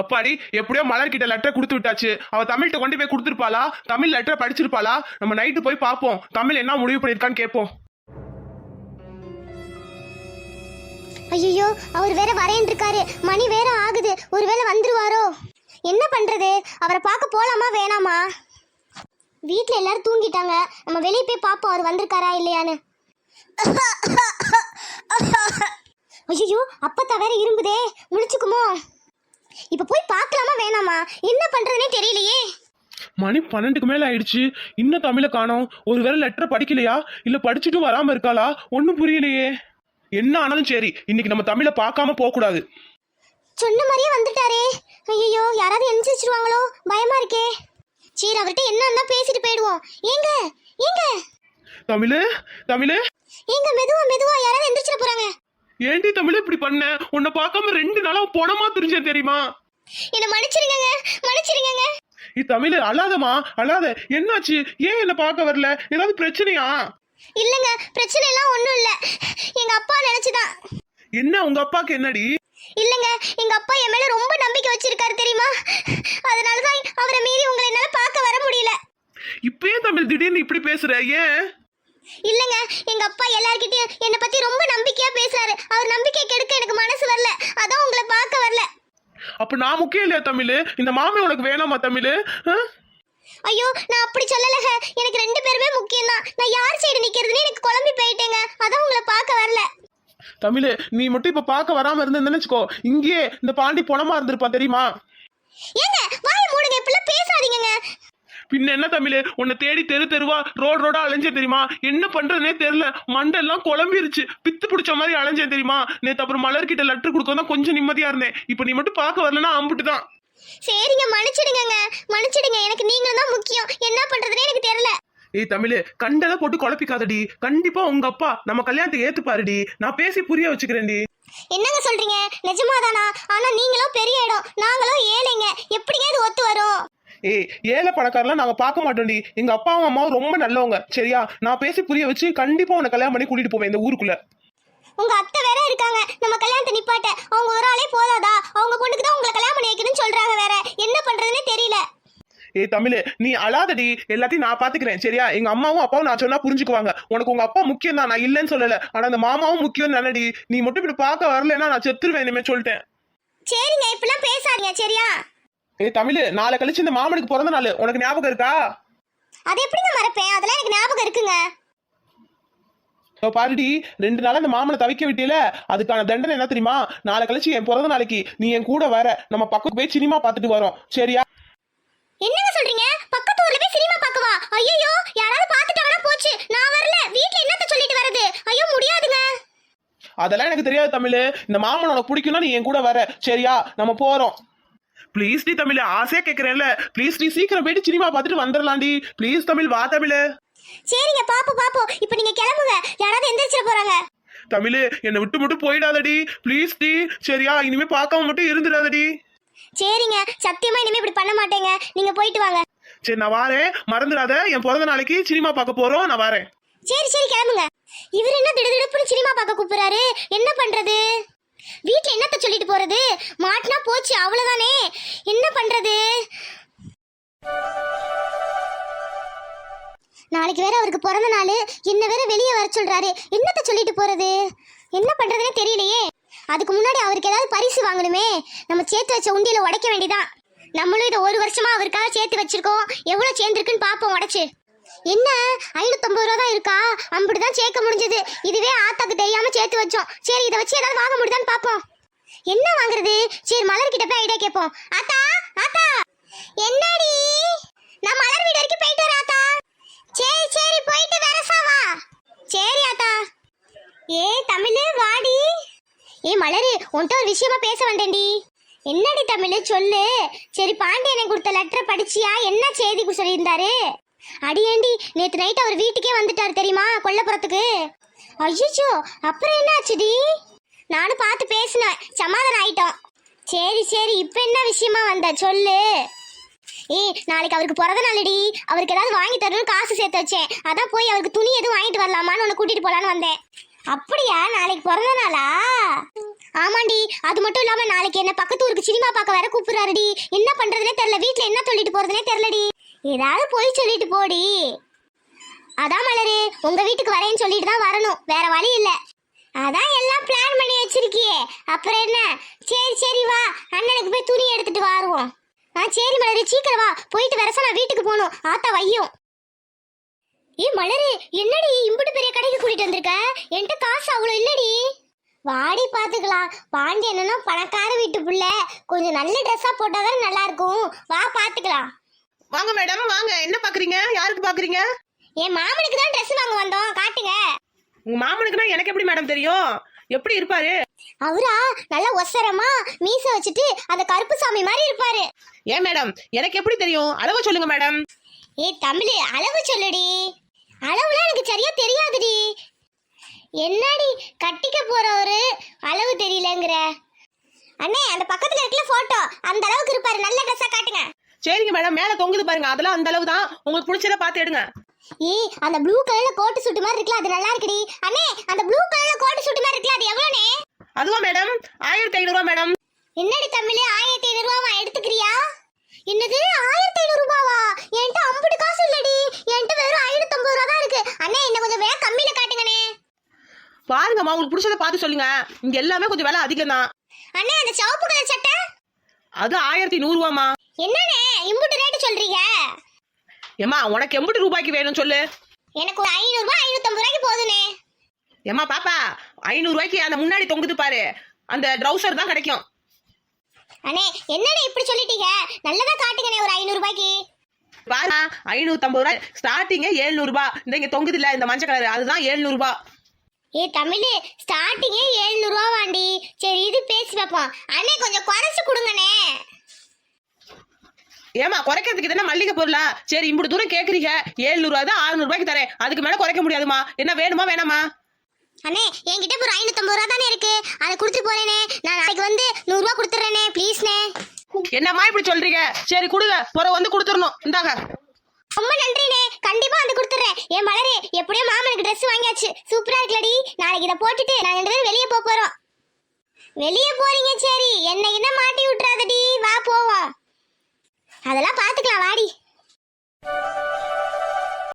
அப்பாடி எப்படியோ மலர் கிட்ட லெட்டர் கொடுத்து விட்டாச்சு. அவ தமிழ்கிட்ட கொண்டு போய் கொடுத்துருப்பாளா? தமிழ் லெட்டர் படிச்சிருப்பாளா? நம்ம நைட்டு போய் பார்ப்போம். தமிழ் என்ன முடிவு பண்ணிருக்கான்னு கேட்போம். ஐயோ அவர் வேற வரேன் இருக்காரு. மணி வேற ஆகுது. ஒருவேளை வந்துருவாரோ? என்ன பண்றது? அவரை பார்க்க போலாமா வேணாமா? வீட்டில் எல்லாரும் தூங்கிட்டாங்க. நம்ம வெளியே போய் பார்ப்போம் அவர் வந்திருக்காரா இல்லையான்னு. ஐயோ அப்பத்தா வேற இரும்புதே. முழிச்சுக்குமோ? இப்ப போய் பார்க்கலாமா வேணாமா? என்ன பண்றதுனே தெரியலையே. மணி பன்னெண்டுக்கு மேல ஆயிடுச்சு. இன்னும் தமிழை காணோம். ஒருவேளை லெட்டரை படிக்கலையா? இல்ல படிச்சுட்டு வராம இருக்காளா? ஒன்னும் புரியலையே. என்ன ஆனாலும் சரி இன்னைக்கு நம்ம தமிழை பார்க்காம போக கூடாது சொன்ன மாதிரியே வந்துட்டாரே. ஐயோ யாராவது எந்திரிச்சிருவாங்களோ பயமா இருக்கே. சரி அவர்கிட்ட என்ன பேசிட்டு போயிடுவோம். ஏங்க ஏங்க. தமிழ் தமிழ். ஏங்க மெதுவா மெதுவா யாராவது எந்திரிச்சிட போறாங்க. ஏண்டி தமிழ் இப்படி பண்ண? உன்னை பார்க்காம ரெண்டு நாளா போனமா தெரிஞ்சேன் தெரியுமா? என்ன மன்னிச்சிருங்க மன்னிச்சிருங்க நீ தமிழ் அழாதமா அழாத. என்னாச்சு? ஏன் என்ன பார்க்க வரல? ஏதாவது பிரச்சனையா? இல்லங்க பிரச்சனை எல்லாம் ஒண்ணும் இல்ல. எங்க அப்பா நினைச்சுதான். என்ன உங்க அப்பாக்கு என்னடி? இல்லங்க எங்க அப்பா என் மேல ரொம்ப நம்பிக்கை வச்சிருக்காரு தெரியுமா? அதனாலதான் அவரை மீறி உங்களை என்னால பார்க்க வர முடியல. இப்பயே தமிழ் திடீர்னு இப்படி பேசுற? ஏன்? இல்லங்க எங்க அப்பா எல்லார்கிட்டயும் என்னை பத்தி ரொம்ப நம்பிக்கையா பேசுறாரு. அவர் நம்பிக்கை கெடுக்க எனக்கு மனசு வரல. அதான் உங்களை பார்க்க வரல. அப்ப நான் முக்கியம் இல்லையா தமிழ்? இந்த மாமே உனக்கு வேணாமா தமிழ்? ஐயோ நான் அப்படி சொல்லலங்க. எனக்கு ரெண்டு பேருமே முக்கியம் தான் நான் யார் சைடு நிக்கிறதுன்னு எனக்கு குழம்பி போயிட்டேங்க. அதான் உங்களை பார்க்க வரல. தமிழ் நீ மட்டும் இப்ப பார்க்க வராம இருந்தேன்னு வச்சுக்கோ இங்கேயே இந்த பாண்டி பொணமா இருந்திருப்பான் தெரியுமா? ஏங்க வாய் மூடுங்க. இப்படிலாம் பேசாதீங்கங்க. பின்ன என்ன தமிழ்? உன்னை தேடி தெரு தெருவா ரோடு ரோடா அலைஞ்சேன் தெரியுமா? என்ன பண்றதுனே தெரியல. மண்டெல்லாம் குழம்பிருச்சு. பித்து பிடிச்ச மாதிரி அலைஞ்சேன் தெரியுமா? நேத்து அப்புறம் மலர்கிட்ட லெட்டர் கொடுக்க தான் கொஞ்சம் நிம்மதியா இருந்தேன். இப்ப நீ மட்டும் பார்க்க வரலன்னா அம்புட்டு தான் சரிங்க மன்னிச்சிடுங்கங்க. மன்னிச்சிடுங்க. எனக்கு நீங்களும் தான் முக்கியம். என்ன பண்றதுனே எனக்கு தெரியல. ஏய் தமிழ் கண்டதை போட்டு குழப்பிக்காதடி. கண்டிப்பா உங்க அப்பா நம்ம கல்யாணத்தை ஏத்துப்பாருடி. நான் பேசி புரிய வச்சுக்கிறேன்டி. என்னங்க சொல்றீங்க? நிஜமாதானா? ஆனா நீங்களும் பெரிய இடம். நாங்களும் ஏழைங்க. எப்படிங்க இது ஒத்து வரும்? ஏய் ஏழை பணக்காரலாம் நாங்க பார்க்க மாட்டோம்டி. எங்க அப்பாவும் அம்மாவும் ரொம்ப நல்லவங்க. சரியா? நான் பேசி புரிய வச்சு கண்டிப்பா உன்னை கல்யாணம் பண்ணி கூட்டிட்டு போவேன் இந்த ஊருக்குள்ள. உங்க அத்தை வேற இருக்காங்க. நம்ம கல்யாணத்தை நிப்பாட்ட. அவங்க ஒரு ஆளே போதாதா? அவங்க பொண்ணுக்கு தான் உங்களை கல்யாணம் பண்ணி வைக்கணும்னு சொல்றாங்க வேற. என்ன பண்றதுனே தெரியல. ஏய் தமிழ் நீ அழாதடி. எல்லாத்தையும் நான் பாத்துக்கிறேன். சரியா? எங்க அம்மாவும் அப்பாவும் நான் சொன்னா புரிஞ்சுக்குவாங்க. உனக்கு உங்க அப்பா முக்கியம் தான். நான் இல்லைன்னு சொல்லல. ஆனா அந்த மாமாவும் முக்கியம் தானடி நீ மட்டும் இப்படி பார்க்க வரலன்னா நான் செத்துருவேன் இனிமே சொல்லிட்டேன். சரிங்க இப்படிலாம் பேசாதீங்க. சரியா? ஏய் தமிழ் நாளை கழிச்சு இந்த மாமனுக்கு பிறந்த நாள். உனக்கு ஞாபகம் இருக்கா? அது எப்படிங்க மறப்பேன்? அதெல்லாம் எனக்கு ஞாபகம் இருக்குங்க. பாருடி ரெண்டு நாளா இந்த மாமனை தவிக்க விட்டியல அதுக்கான தண்டனை என்ன தெரியுமா? நாளை கழிச்சு என் பிறந்த நாளைக்கு நீ என் கூட வர. நம்ம பக்கத்து போய் சினிமா பார்த்துட்டு வரோம். சரியா? என்னங்க சொல்றீங்க? பக்கத்து ஊர்ல போய் சினிமா பார்க்கவா? ஐயோ யாராவது பார்த்துட்டாங்கன்னா போச்சு. நான் வரல. வீட்ல என்னத்த சொல்லிட்டு வரது ஐயோ முடியாதுங்க. அதெல்லாம் எனக்கு தெரியாது தமிழ். இந்த மாமன் உனக்கு பிடிக்கும்னா நீ என் கூட வர. சரியா? நம்ம போறோம். ப்ளீஸ் டி தமிழ் ஆசையா கேக்குறேன்ல. ப்ளீஸ் நீ சீக்கிரம் போயிட்டு சினிமா பார்த்துட்டு வந்துடலாம்டி ப்ளீஸ் தமிழ் வா தமிழ். சரிங்க பாப்போம் பாப்போம். இப்போ நீங்க கிளம்புங்க. யாராவது எந்திரிச்சிட போறாங்க. தமிழ் என்னை விட்டு மட்டும் போயிடாதடி. Please D. சரியா இனிமே பார்க்காம மட்டும் இருந்துடாதடி. சரிங்க சத்தியமா இனிமே இப்படி பண்ண மாட்டேங்க. நீங்க போயிட்டு வாங்க. சரி நான் வாரேன். மறந்துடாத. என் பிறந்த நாளைக்கு சினிமா பார்க்க போறோம். நான் வரேன். சரி சரி கிளம்புங்க. இவர் என்ன திடுதிடுப்புன்னு சினிமா பார்க்க கூப்பிடுறாரு. என்ன பண்றது? வீட்டில் என்னத்த சொல்லிட்டு போறது? மாட்டினா போச்சு அவ்வளவுதானே? என்ன பண்றது? நாளைக்கு வேற அவருக்கு பிறந்த நாள். என்ன வேற வெளியே வர சொல்றாரு. என்னத்த சொல்லிட்டு போறது? என்ன பண்றதுனே தெரியலையே. அதுக்கு முன்னாடி அவருக்கு ஏதாவது பரிசு வாங்கணுமே. நம்ம சேர்த்து வச்ச உண்டியில உடைக்க வேண்டியதான் நம்மளும் இதை ஒரு வருஷமா அவருக்காக சேர்த்து வச்சிருக்கோம். எவ்வளவு சேர்ந்துருக்குன்னு பாப்போம் உடைச்சு. என்ன? ஐநூத்தம்பது ரூபா தான் இருக்கா? அப்படிதான் சேர்க்க முடிஞ்சது. இதுவே ஆத்தாக்கு தெரியாம சேர்த்து வச்சோம். சரி இதை வச்சு ஏதாவது வாங்க முடியுதான்னு பாப்போம் என்ன வாங்குறது? சரி மலர் கிட்ட போய் ஐடியா கேட்போம். ஆத்தா ஆத்தா! என்னடி? நான் மலர் வீடு வரைக்கும் போயிட்டு வரேன் ஆத்தா. சரி சரி போயிட்டு வரசா வா. சரி ஆத்தா. ஏ தமிழ் வாடி. ஏ மலரு உன்கிட்ட ஒரு விஷயமா பேச வந்தேன்டி. என்னடி தமிழ் சொல்லு. சரி பாண்டியனை கொடுத்த லெட்டர் படிச்சியா? என்ன செய்தி சொல்லியிருந்தாரு? அடியேண்டி நேத்து நைட் அவர் வீட்டுக்கே வந்துட்டாரு தெரியுமா கொல்லப்புறத்துக்கு? ஐயோ அப்புறம் என்ன ஆச்சுடி நானும் பார்த்து பேசினேன் சமாதானம் ஆயிட்டோம். சரி சரி இப்போ என்ன விஷயமா வந்த? சொல்லு. ஏய் நாளைக்கு அவருக்கு பிறந்த நாளடி அவருக்கு ஏதாவது வாங்கி தரணும்னு காசு சேர்த்து வச்சேன். அதான் போய் அவருக்கு துணி எதுவும் வாங்கிட்டு வரலாமான்னு உன்னை கூட்டிட்டு போலான்னு வந்தேன். அப்படியா? நாளைக்கு பிறந்த நாளா? ஆமாண்டி அது மட்டும் இல்லாம நாளைக்கு என்ன பக்கத்து ஊருக்கு சினிமா பார்க்க வர கூப்பிடுறாருடி. என்ன பண்றதுனே தெரியல வீட்டுல என்ன சொல்லிட்டு போறதுனே தெரியலடி. ஏதாவது போய் சொல்லிட்டு போடி. அதான் மலரு உங்க வீட்டுக்கு வரேன்னு சொல்லிட்டு தான் வரணும். வேற வழி இல்ல. அதான் எல்லாம் பிளான் பண்ணி வச்சிருக்கியே. அப்புறம் என்ன? சரி சரி வா. அண்ணனுக்கு போய் துணி எடுத்துட்டு வருவோம். ஆ சரி மலரு சீக்கிரம் வா. போயிட்டு வரச நான் வீட்டுக்கு போகணும். ஆத்தா வையும். ஏ மலரு என்னடி இம்புட்டு பெரிய கடைக்கு கூட்டிட்டு வந்திருக்க? என்கிட்ட காசு அவ்வளோ இல்லடி. வாடி பார்த்துக்கலாம் பாண்டி என்னன்னா பணக்கார வீட்டு புள்ள. கொஞ்சம் நல்ல ட்ரெஸ்ஸாக போட்டாதான் நல்லா இருக்கும். வா பார்த்துக்கலாம் வாங்க மேடம் வாங்க. என்ன பாக்குறீங்க? யாருக்கு பாக்குறீங்க? என் மாமனுக்கு தான் ட்ரெஸ் வாங்க வந்தோம். காட்டுங்க. உங்க மாமனுக்குன்னா எனக்கு எப்படி மேடம் தெரியும்? எப்படி இருப்பாரு? அவரா? நல்லா ஒசரமா மீச வச்சுட்டு அந்த கருப்பு சாமி மாதிரி இருப்பாரு. ஏன் மேடம் எனக்கு எப்படி தெரியும்? அளவு சொல்லுங்க மேடம் ஏ தமிழ் அளவு சொல்லுடி. அளவுலாம் எனக்கு சரியா தெரியாதுடி. என்னடி கட்டிக்க போறவரு அளவு தெரியலங்கிற? அண்ணே அந்த பக்கத்துல இருக்கல போட்டோ அந்த அளவுக்கு இருப்பாரு. நல்ல ட்ரெஸ்ஸா காட்டுங்க. சரிங்க மேடம் மேல தொங்குது பாருங்க. அதெல்லாம் அந்த அளவு தான் உங்களுக்கு பிடிச்சத பார்த்து எடுங்க. ஏய் அந்த ப்ளூ கலர்ல கோட் சூட் மாதிரி இருக்குல்ல அது நல்லா இருக்குடி. அண்ணே அந்த ப்ளூ கலர்ல கோட் சூட் மாதிரி இருக்குல்ல அது எவ்வளோனே அதுவா மேடம் ஆயிரத்தி ஐநூறுவா மேடம் என்னடி தமிழ் ஆயிரத்தி ஐநூறு ரூபாவா எடுத்துக்கிறியா? என்னது ஆயிரத்தி ஐநூறு ரூபாவா என்கிட்ட ஐம்பது காசு இல்லடி. என்கிட்ட வெறும் ஐநூத்தம்பது ரூபா தான் இருக்கு. அண்ணே இன்னும் கொஞ்சம் வேற கம்மியில காட்டுங்கண்ணே. பாருங்கம்மா உங்களுக்கு பிடிச்சத பார்த்து சொல்லுங்க. இங்க எல்லாமே கொஞ்சம் விலை அதிகம் தான் அண்ணே அந்த சிவப்பு கலர் சட்டை? அது ஆயிரத்தி நூறுவாமா என்னண்ணே இம்புட்டு ரேட்டு சொல்றீங்க? ஏமா உனக்கு எண்பது ரூபாய்க்கு வேணும் சொல்லு. எனக்கு ஒரு ஐநூறு ரூபாய் ஐநூத்தம்பது ரூபாய்க்கு போதுண்ணே. ஏமா பாப்பா ஐநூறு ரூபாய்க்கு அந்த முன்னாடி தொங்குது பாரு. அந்த ட்ரௌசர் தான் கிடைக்கும். அண்ணே என்னண்ணே இப்படி சொல்லிட்டீங்க? நல்லதா காட்டுங்கண்ணே ஒரு ஐநூறு ரூபாய்க்கு. பாருங்க ஐநூத்தம்பது ரூபாய். ஸ்டார்டிங்கே எழுநூறு ரூபாய் இந்த இங்க தொங்குது இல்ல இந்த மஞ்சள் கலர் அதுதான் எழுநூறு ரூபாய் ஏ தமிழ் ஸ்டார்டிங்கே ஏழ்நூறு ரூபா வாண்டி சரி இது பேசி பார்ப்போம் அண்ணே கொஞ்சம் குறைச்சு கொடுங்கண்ணே. ஏமா குறைக்கிறதுக்கு தானே மல்லிகை பொருளா? சரி இப்படி தூரம் கேக்குறீங்க. ரூபாய் தான் ஆறுநூறு ரூபாய்க்கு தரேன். அதுக்கு மேல குறைக்க முடியாதுமா. என்ன வேணுமா வேணாமா? அண்ணே என்கிட்ட ஒரு ஐநூத்தம்பது ரூபா தானே இருக்கு. அதை கொடுத்துட்டு போறேனே. நான் நாளைக்கு வந்து நூறுரூவா கொடுத்துட்றேனே ப்ளீஸ்ண்ணே என்னம்மா இப்படி சொல்றீங்க? சரி கொடுங்க. புற வந்து கொடுத்துடணும். இந்தாங்க. ரொம்ப நன்றிண்ணே. கண்டிப்பா வந்து கொடுத்துட்றேன் என் மலரே எப்படியோ மாமனுக்கு Dress வாங்கியாச்சு. சூப்பரா இருக்குலடி நாளைக்கு இதை போட்டுட்டு நாங்க ரெண்டு பேரும் வெளியே போக போறோம். வெளியே போறீங்க சரி. என்னை என்ன மாட்டி விட்டுறாதடி? வா போவோம். அதெல்லாம் பாத்துக்கலாம் வாடி.